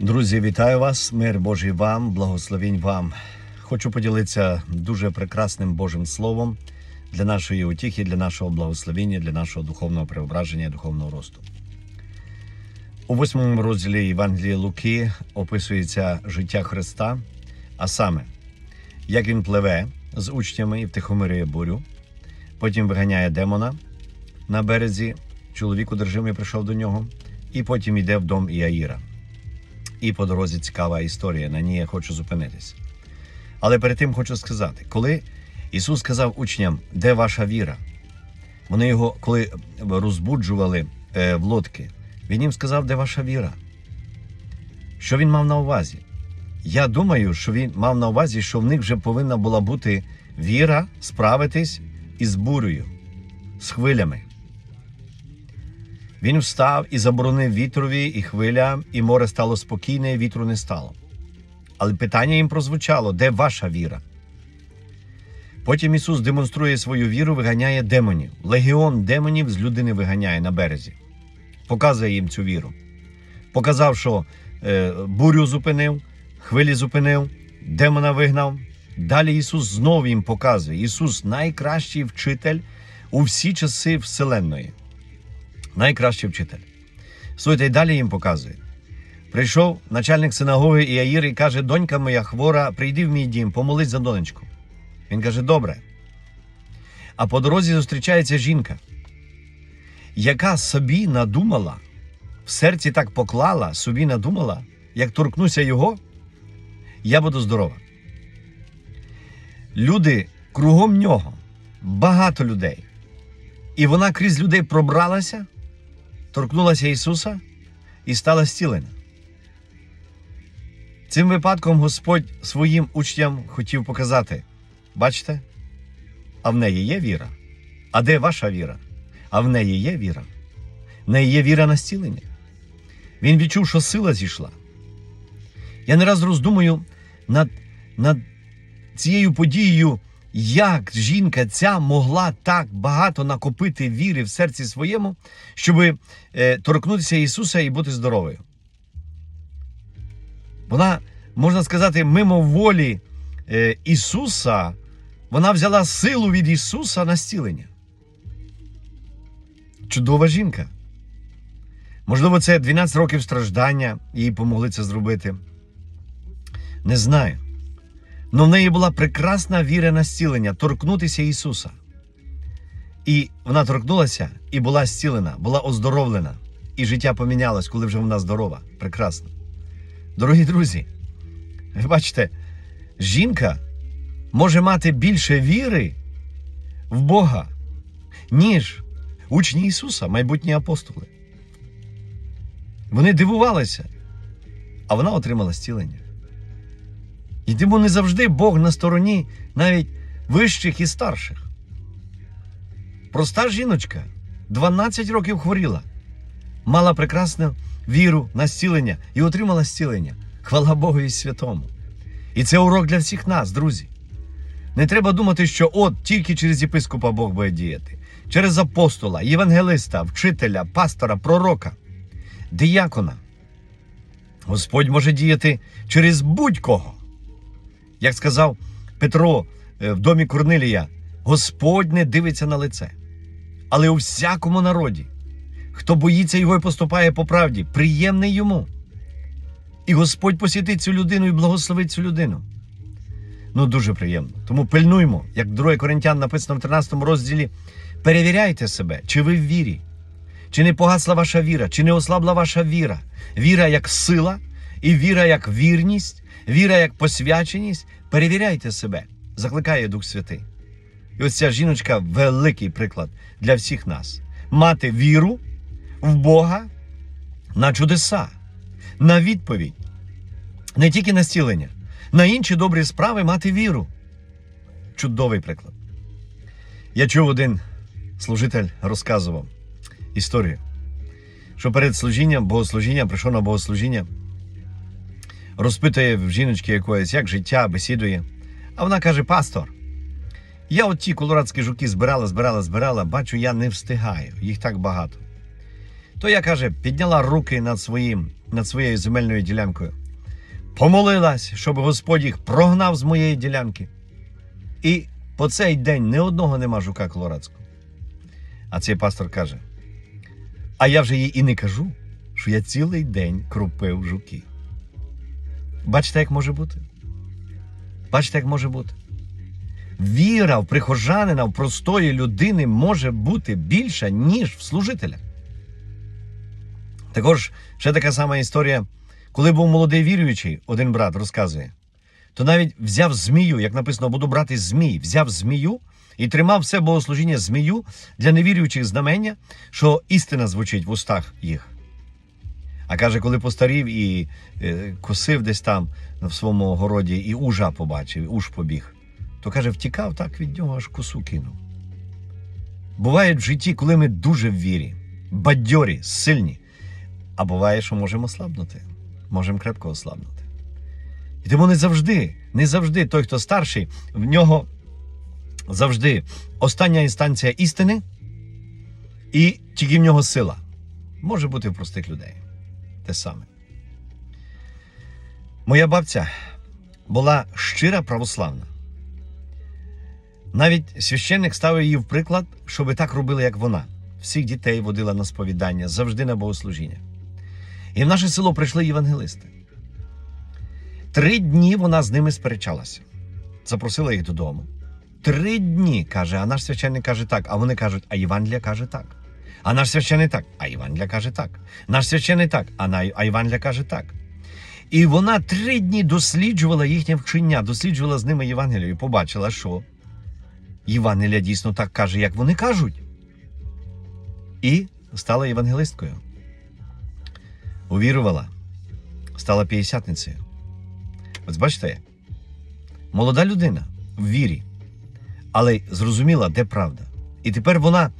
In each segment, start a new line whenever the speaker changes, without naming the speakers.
Друзі, вітаю вас! Мир Божий вам, благословінь вам. Хочу поділитися дуже прекрасним Божим Словом для нашої утіхи, для нашого благословіння, для нашого духовного преображення, духовного росту. У восьмому розділі Євангелії Луки описується життя Христа, а саме, як він пливе з учнями і втихомирює бурю, потім виганяє демона на березі, чоловік одержимий прийшов до нього, і потім йде в дом Іаїра. І по дорозі цікава історія, на ній я хочу зупинитися. Але перед тим хочу сказати, коли Ісус сказав учням, де ваша віра, вони його, коли розбуджували е, в лодки, Він їм сказав, де ваша віра. Що він мав на увазі? Я думаю, що він мав на увазі, що в них вже повинна була бути віра справитись із бурею, з хвилями. Він встав і заборонив вітрові і хвилям, і море стало спокійне, і вітру не стало. Але питання їм прозвучало: де ваша віра? Потім Ісус демонструє свою віру, виганяє демонів. Легіон демонів з людини виганяє на березі, показує їм цю віру. Показав, що е, бурю зупинив, хвилі зупинив, демона вигнав. Далі Ісус знову їм показує: Ісус найкращий вчитель у всі часи Вселенної найкращий вчитель. Слухайте, і далі їм показує. Прийшов начальник синагоги Іаїр і каже: Донька моя хвора, прийди в мій дім, помолись за донечку. Він каже, добре. А по дорозі зустрічається жінка, яка собі надумала, в серці так поклала, собі надумала, як торкнуся його, я буду здорова. Люди кругом нього, багато людей. І вона крізь людей пробралася, торкнулася Ісуса і стала зцілена. Цим випадком Господь своїм учням хотів показати: бачите, а в неї є віра. А де ваша віра? А в неї є віра. В неї є віра на зцілення. Він відчув, що сила зійшла. Я не раз роздумую над, над цією подією, як жінка ця могла так багато накопити віри в серці своєму, щоб е, торкнутися Ісуса і бути здоровою. Вона, можна сказати, мимо волі е, Ісуса, вона взяла силу від Ісуса на зцілення. Чудова жінка. Можливо, це 12 років страждання, їй помогли це зробити. Не знаю. Но в неї була прекрасна віра на зцілення торкнутися Ісуса. І вона торкнулася і була зцілена, була оздоровлена. І життя помінялось, коли вже вона здорова. Прекрасно. Дорогі друзі, ви бачите, жінка може мати більше віри в Бога, ніж учні Ісуса, майбутні апостоли. Вони дивувалися, а вона отримала зцілення. І тому не завжди Бог на стороні навіть вищих і старших. Проста жіночка 12 років хворіла, мала прекрасну віру на зцілення і отримала зцілення. Хвала Богу і святому. І це урок для всіх нас, друзі. Не треба думати, що от тільки через єпископа Бог буде діяти, через апостола, євангелиста, вчителя, пастора, пророка, диякона. Господь може діяти через будь-кого. Як сказав Петро е, в домі Корнилія, Господь не дивиться на лице. Але у всякому народі, хто боїться його і поступає по правді, приємний йому. І Господь посітить цю людину і благословить цю людину. Ну, дуже приємно. Тому пильнуймо, як 2 Коринтян написано в 13 розділі. Перевіряйте себе, чи ви в вірі, чи не погасла ваша віра, чи не ослабла ваша віра. Віра як сила, і віра як вірність, віра як посвяченість. Перевіряйте себе, закликає Дух Святий. І ось ця жіночка великий приклад для всіх нас. Мати віру в Бога на чудеса, на відповідь, не тільки на зцілення, на інші добрі справи мати віру. Чудовий приклад. Я чув один служитель розказував історію, що перед служінням, богослужінням прийшов на богослужіння, розпитує в жіночки якоїсь, як життя, бесідує. А вона каже: Пастор, я от ті колорадські жуки збирала, збирала, збирала, бачу, я не встигаю, їх так багато. То я каже, підняла руки над своїм над своєю земельною ділянкою. Помолилась, щоб Господь їх прогнав з моєї ділянки. І по цей день ні одного нема жука колорадського. А цей пастор каже: А я вже їй і не кажу, що я цілий день крупив жуки. Бачите, як може бути? Бачите, як може бути? Віра в прихожанина, в простої людини може бути більша, ніж в служителя. Також ще така сама історія, коли був молодий віруючий, один брат розказує, то навіть взяв змію, як написано, буду брати змій, взяв змію і тримав все богослужіння змію для невіруючих знамення, що істина звучить в устах їх. А каже, коли постарів і е, косив десь там в своєму городі, і ужа побачив, уж побіг, то каже, втікав так від нього, аж косу кинув. Буває в житті, коли ми дуже в вірі, бадьорі, сильні, а буває, що можемо ослабнути, можемо крепко ослабнути. І тому не завжди, не завжди той, хто старший, в нього завжди остання інстанція істини, і тільки в нього сила. Може бути в простих людей. Те саме. Моя бабця була щира православна. Навіть священник ставив її в приклад, щоб так робили, як вона. Всіх дітей водила на сповідання, завжди на богослужіння. І в наше село прийшли євангелисти. Три дні вона з ними сперечалася, запросила їх додому. Три дні каже, а наш священник каже так. А вони кажуть, а Євангелія каже так. А наш священник так, а Євангелія каже так. Наш священник так, а Євангелія каже так. І вона три дні досліджувала їхнє вчення, досліджувала з ними Євангелію і побачила, що Євангелія дійсно так каже, як вони кажуть. І стала євангелисткою. Увірувала, стала п'ятдесятницею. Ось бачите, молода людина в вірі, але зрозуміла, де правда. І тепер вона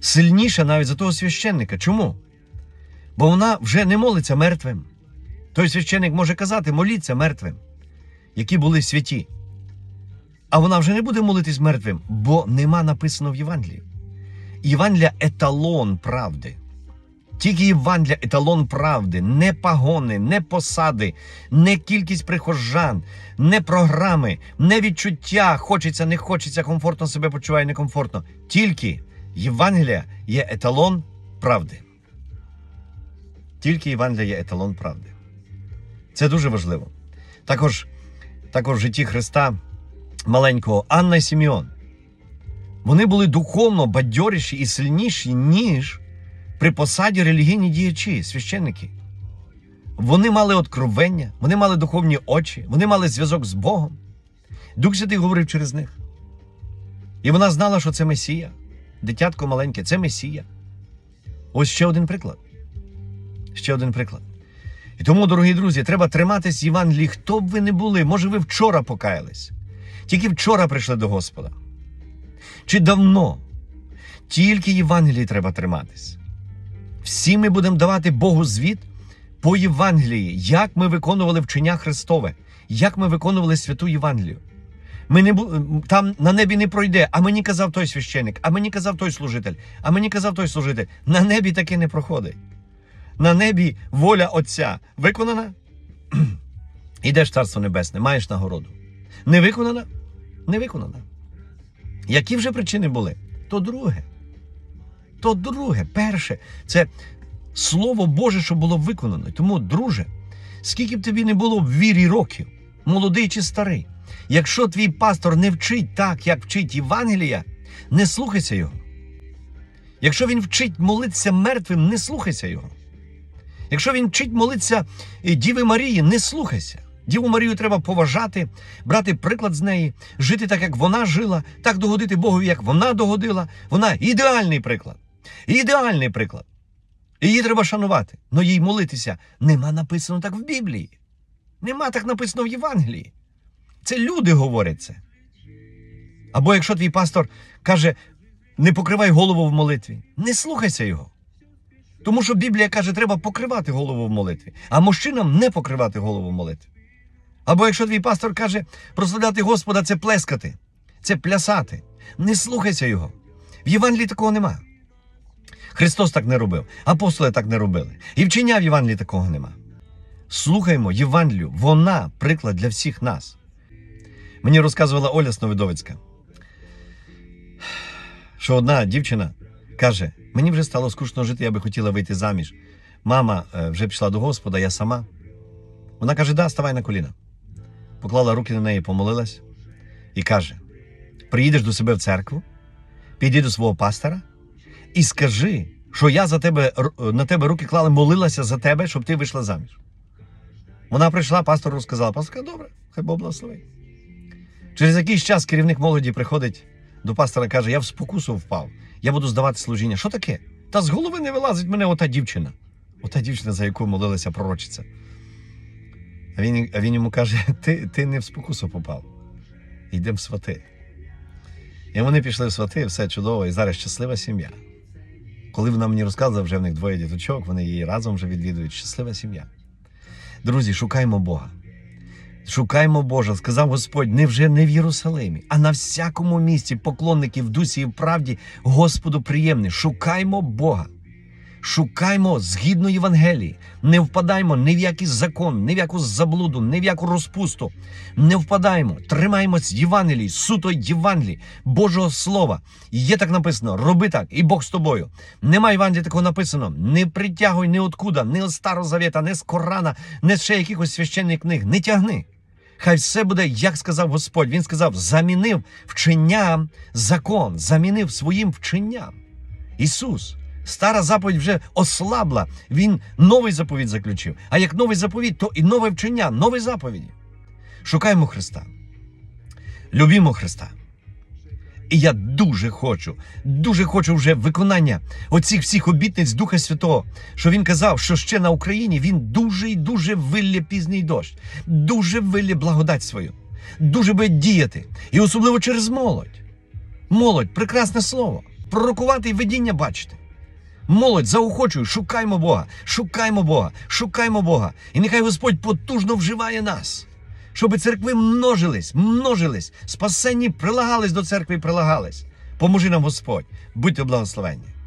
сильніша навіть за того священника. Чому? Бо вона вже не молиться мертвим. Той священник може казати, моліться мертвим, які були святі. А вона вже не буде молитись мертвим, бо нема написано в Євангелії. Євангелія еталон правди. Тільки Євангелія еталон правди, не пагони, не посади, не кількість прихожан, не програми, не відчуття, хочеться, не хочеться, комфортно себе почуває, некомфортно. Тільки Євангелія є еталон правди. Тільки Євангелія є еталон правди. Це дуже важливо. Також, також в житті Христа маленького Анна і Сімеон. Вони були духовно бадьоріші і сильніші, ніж при посаді релігійні діячі, священники. Вони мали откровення, вони мали духовні очі, вони мали зв'язок з Богом. Дух Святий говорив через них. І вона знала, що це Месія. Дитятко маленьке, це Месія. Ось ще один приклад. Ще один приклад. І тому, дорогі друзі, треба триматись Євангелії, хто б ви не були. Може, ви вчора покаялись, тільки вчора прийшли до Господа. Чи давно? Тільки Євангелії треба триматись. Всі ми будемо давати Богу звіт по Євангелії, як ми виконували вчення Христове, як ми виконували святу Євангелію. Ми не там на небі не пройде, а мені казав той священник, а мені казав той служитель, а мені казав той служитель. На небі таке не проходить. На небі воля Отця виконана. Ідеш Царство Небесне, маєш нагороду. Не виконана? Не виконана. Які вже причини були? То друге. То друге. Перше, це Слово Боже, що було виконано. Тому, друже, скільки б тобі не було в вірі років, молодий чи старий, якщо твій пастор не вчить так, як вчить Євангелія, не слухайся його. Якщо він вчить молитися мертвим, не слухайся його. Якщо він вчить молитися е, Діви Марії, не слухайся. Діву Марію треба поважати, брати приклад з неї, жити так, як вона жила, так догодити Богові, як вона догодила. Вона ідеальний приклад. Ідеальний приклад. Її треба шанувати, але їй молитися нема написано так в Біблії. Нема так написано в Євангелії. Це люди говорять це. Або якщо твій пастор каже, не покривай голову в молитві, не слухайся його. Тому що Біблія каже, треба покривати голову в молитві, а мужчинам не покривати голову в молитві. Або якщо твій пастор каже, прославляти Господа це плескати, це плясати. Не слухайся його. В Євангелії такого нема. Христос так не робив, апостоли так не робили. І вчення в Євангелії такого нема. слухаємо Євангелію. Вона приклад для всіх нас. Мені розказувала Оля Сновидовицька, що одна дівчина каже: мені вже стало скучно жити, я би хотіла вийти заміж. Мама е, вже пішла до Господа, я сама. Вона каже: да, ставай на коліна. Поклала руки на неї, помолилась і каже: приїдеш до себе в церкву, піди до свого пастора і скажи, що я за тебе на тебе руки клала, молилася за тебе, щоб ти вийшла заміж. Вона прийшла, пастор розказала. Пастор каже, добре, хай Бог благословить. Через якийсь час керівник молоді приходить до пастора і каже: Я в спокусу впав, я буду здавати служіння. Що таке? Та з голови не вилазить мене ота дівчина. Ота дівчина, за яку молилася пророчиця. А він, а він йому каже: ти, ти не в спокусу попав. Йдемо в свати. І вони пішли в свати, все чудово, і зараз щаслива сім'я. Коли вона мені розказувала, вже в них двоє діточок, вони її разом вже відвідують. Щаслива сім'я. Друзі, шукаймо Бога. Шукаймо Божа, сказав Господь, не вже не в Єрусалимі, а на всякому місці поклонники в дусі і в правді Господу приємні. Шукаймо Бога. Шукаймо згідно Євангелії. Не впадаймо ні в який закон, ні в яку заблуду, ні в яку розпусту. Не впадаємо, тримаємось Євангелії, суто Євангелії, Божого Слова. Є так написано: роби так, і Бог з тобою. Нема Євангелії такого написано. Не притягуй ні откуда, ні з Старого Завета, ні з Корана, ні з ще якихось священних книг. Не тягни. Хай все буде, як сказав Господь. Він сказав: замінив вченням закон, замінив своїм вченням. Ісус. Стара заповідь вже ослабла. Він новий заповідь заключив. А як новий заповідь, то і нове вчення, нові заповіді. Шукаємо Христа. Любімо Христа. І я дуже хочу, дуже хочу вже виконання оцих всіх обітниць Духа Святого, що він казав, що ще на Україні він дуже і дуже вилє пізній дощ, дуже вилє благодать свою, дуже буде діяти. І особливо через молодь. Молодь, прекрасне слово. Пророкувати і видіння бачити. Молодь, заохочую, шукаймо Бога, шукаймо Бога, шукаймо Бога. І нехай Господь потужно вживає нас, щоб церкви множились, множились, спасенні прилагались до церкви і прилагались. Поможи нам Господь, будьте благословенні.